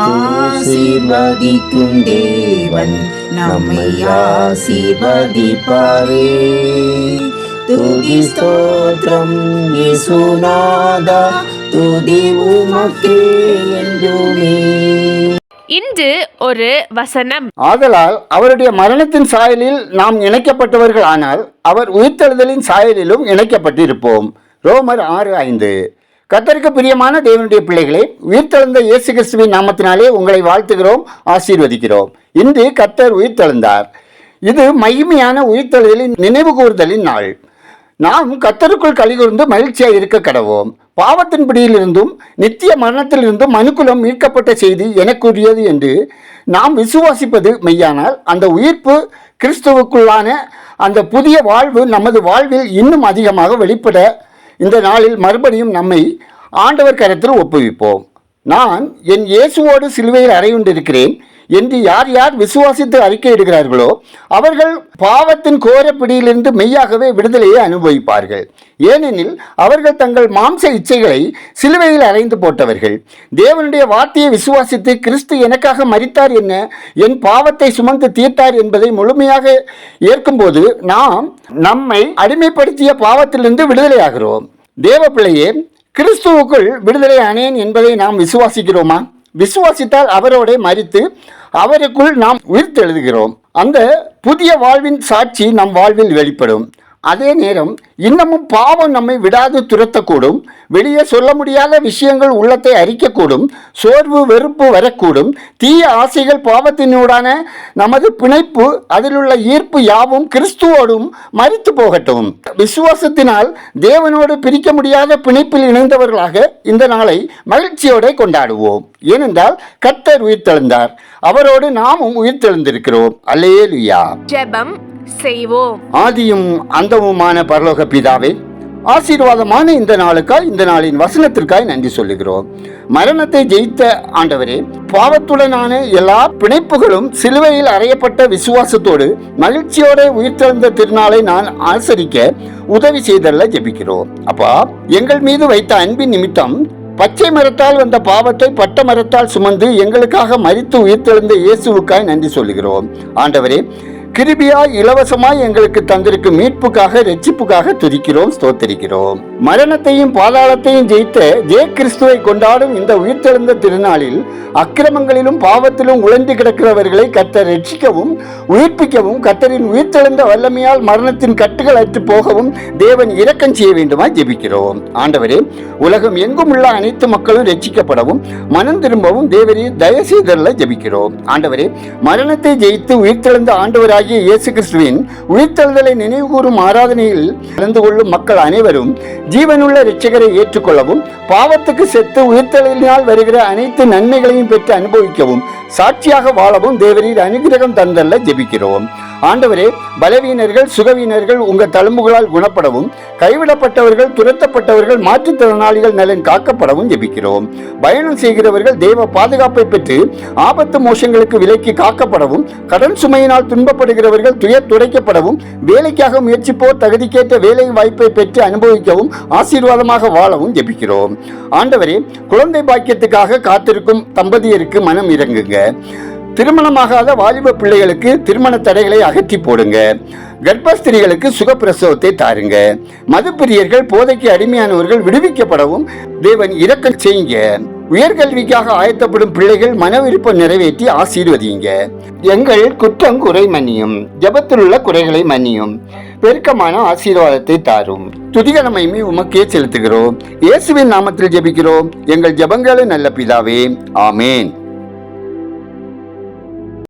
ஆசீர்வதிக்கும் தேவன் நம்மை ஆசீர்வதிப்பாரே. துதி ஸ்தோத்திரம் இயேசுநாதா துதி உமக்கே என்றுமே. இன்று ஒரு வசனம். ஆதலால் அவருடைய மரணத்தின் சாயலில் நாம் இணைக்கப்பட்டவர்கள் ஆனால் அவர் உயிர்த்தெழுதலின் சாயலிலும் இணைக்கப்பட்டிருப்போம். ரோமர் ஆறு ஐந்து. கத்தருக்கு பிரியமான தேவனுடைய பிள்ளைகளே உயிர்த்தெழுந்த இயேசு கிறிஸ்துவின் நாமத்தினாலே உங்களை வாழ்த்துகிறோம் ஆசீர்வதிக்கிறோம். இன்று கத்தர் உயிர்த்தெழுந்தார். இது மகிமையான உயிர்த்தெழுதலின் நினைவு கூறுதலின் நாள். நாம் கத்தருக்குள் கலிகூர்ந்து மகிழ்ச்சியாக இருக்க கடவோம். பாவத்தின் பிடியிலிருந்தும் நித்திய மரணத்திலிருந்தும் மனுக்குலம் மீட்கப்பட்ட செய்தி எனக்குரியது என்று நாம் விசுவாசிப்பது மெய்யானால் அந்த உயிர்ப்பு கிறிஸ்துவுக்குள்ளான அந்த புதிய வாழ்வு நமது வாழ்வில் இன்னும் அதிகமாக வெளிப்பட இந்த நாளில் மறுபடியும் நம்மை ஆண்டவர் கரத்தில் ஒப்புவிப்போம். நான் என் இயேசுவோடு சிலுவையில் அறையுண்டிருக்கிறேன் என்று யார் யார் விசுவாசித்து அறிக்கையிடுகிறார்களோ அவர்கள் பாவத்தின் கோரப்பிடியிலிருந்து மெய்யாகவே விடுதலையை அனுபவிப்பார்கள். ஏனெனில் அவர்கள் தங்கள் மாம்ச இச்சைகளை சிலுவையில் அறைந்து போட்டவர்கள். தேவனுடைய வார்த்தையை விசுவாசித்து கிறிஸ்து எனக்காக மறித்தார் என்ன? என் பாவத்தை சுமந்து தீர்த்தார் என்பதை முழுமையாக ஏற்கும்போது நாம் நம்மை அடிமைப்படுத்திய பாவத்திலிருந்து விடுதலையாகிறோம். தேவ பிள்ளையே கிறிஸ்துவுக்குள் விடுதலை அணேன் என்பதை நாம் விசுவாசிக்கிறோமா? விசுவாசித்தால் அவரோட மறித்து அவருக்குள் நாம் உயிர்த்தெழுதுகிறோம். அந்த புதிய வாழ்வின் சாட்சி நம் வாழ்வில் வெளிப்படும். அதே நேரம் இன்னமும் பாவம் நம்மை விடாது துரத்தக்கூடும். வெளியே சொல்ல முடியாத விஷயங்கள் உள்ளத்தை அரிக்கக்கூடும். சோர்வு வெறுப்பு வரக்கூடும். தீய ஆசைகள் பாவத்தினூடான நமது பிணைப்பு அதிலுள்ள ஈர்ப்பு யாவும் கிறிஸ்துவோடும் மறித்து போகட்டும். விசுவாசத்தினால் தேவனோடு பிரிக்க முடியாத பிணைப்பில் இணைந்தவர்களாக இந்த நாளை மகிழ்ச்சியோட கொண்டாடுவோம். ஏனென்றால் கர்த்தர் உயிர்த்தெழுந்தார். அவரோடு நாமும் உயிர்த்தெழுந்திருக்கிறோம். அல்லேலுயா. ஜெபம் செய்வோம். ஆதியும் அந்தமுமான பரலோக பிதாவே ஆசீர்வாதமான இந்த நாளுக்காய் இந்த நாளின் வசனத்திற்காய் நன்றி சொல்லுகிறோம். மரணத்தை ஜெயித்த ஆண்டவரே பாவத்துடனான எல்லா பிணைப்புகளும் சிலுவையில் அறையப்பட்ட விசுவாசத்தோடு மகிழ்ச்சியோட உயிர்த்தெழுந்த திருநாளை நான் ஆசரிக்க உதவி செய்தல்ல ஜெபிக்கிறோம். அப்பா எங்கள் மீது வைத்த அன்பின் நிமித்தம் பச்சை மரத்தால் வந்த பாவத்தை பட்ட மரத்தால் சுமந்து எங்களுக்காக மரித்து உயிர்த்தெழுந்த இயேசுவுக்காய் நன்றி சொல்லுகிறோம். ஆண்டவரே கிருபியாய் இலவசமாய் எங்களுக்கு தந்திருக்கும் மீட்புக்காக ரட்சிப்புக்காக துதிக்கிறோம் ஸ்தோத்தரிக்கிறோம். மரணத்தையும் பாதாளத்தையும் ஜெயித்த ஜே கிறிஸ்துவை கொண்டாடும் இந்த உயிர்த்தெழுந்த திருநாளில் அக்கிரமங்களிலும் பாவத்திலும் உழந்து கிடக்கிறவர்களை கத்தர் ரட்சிக்கவும் உயிர்ப்பிக்கவும் கத்தரின் உயிர்த்தெழுந்த வல்லமையால் மரணத்தின் கட்டுகள் அற்று போகவும் தேவன் இரக்கம் செய்ய வேண்டுமாய் ஜெபிக்கிறோம். ஆண்டவரே உலகம் எங்கும் உள்ள அனைத்து மக்களும் ரட்சிக்கப்படவும் மனம் திரும்பவும் தேவரே தயவு செய்தல்ல ஜெபிக்கிறோம். ஆண்டவரே மரணத்தை ஜெயித்து உயிர்த்தெழுந்த ஆண்டவராகிய இயேசு கிறிஸ்துவின் உயிர்த்தெழுதலை நினைவுகூரும் ஆராதனையில் கலந்து கொள்ளும் மக்கள் அனைவரும் ஜீவனுள்ள இரட்சகரை ஏற்றுக்கொள்ளவும் பாவத்துக்கு செத்து உயிர்த்தெழுதினால் வருகிற அனைத்து நன்மைகளையும் பெற்று அனுபவிக்கவும் சாட்சியாக வாழவும் தேவரீர் அனுகிரகம் தந்தல்ல ஜெபிக்கிறோம். ஆண்டவரே பலவீனர்கள் சுகவீனர்கள் உங்கள் தழும்புகளால் குணப்படவும் கைவிடப்பட்டவர்கள் துரத்தப்பட்டவர்கள் மாற்றுத்திறனாளிகள் நலன் காக்கப்படவும் ஜெபிக்கிறோம். பயணம் செய்கிறவர்கள் தேவ பாதுகாப்பை பெற்று ஆபத்து மோசங்களுக்கு விலைக்கு காக்கப்படவும் கடன் சுமையினால் துன்பப்படுகிறவர்கள் துயர் துடைக்கப்படவும் வேலைக்காக முயற்சிப்போர் தகுதிக்கேற்ற வேலை வாய்ப்பை பெற்று அனுபவிக்கவும் ஆசீர்வாதமாக வாழவும் ஜெபிக்கிறோம். ஆண்டவரே குழந்தை பாக்கியத்துக்காக காத்திருக்கும் தம்பதியருக்கு மனம் இறங்குங்க. திருமணமாகாத வாலிப பிள்ளைகளுக்கு திருமண தடைகளை அகற்றி போடுங்க. கர்ப்பஸ்திரிகளுக்கு சுகப்பிரசவத்தை தாருங்க. மதுப்பிரியர்கள் போதைக்கு அடிமையானவர்கள் விடுவிக்கப்படவும் தேவன் இறக்க செய்யுங்க. உயர்கல்விக்காக ஆயத்தப்படும் பிள்ளைகள் மன விருப்பம் நிறைவேற்றி ஆசீர்வதிங்க எங்கள் குற்றம் குறை மன்னியும். ஜபத்திலுள்ள குறைகளை மன்னியும். பெருக்கமான ஆசீர்வாதத்தை தாரும். துதிகரமைமை உமக்கே செலுத்துகிறோம். இயேசுவின் நாமத்தில் ஜெபிக்கிறோம். எங்கள் ஜபங்களும் நல்ல பிதாவே. ஆமேன்.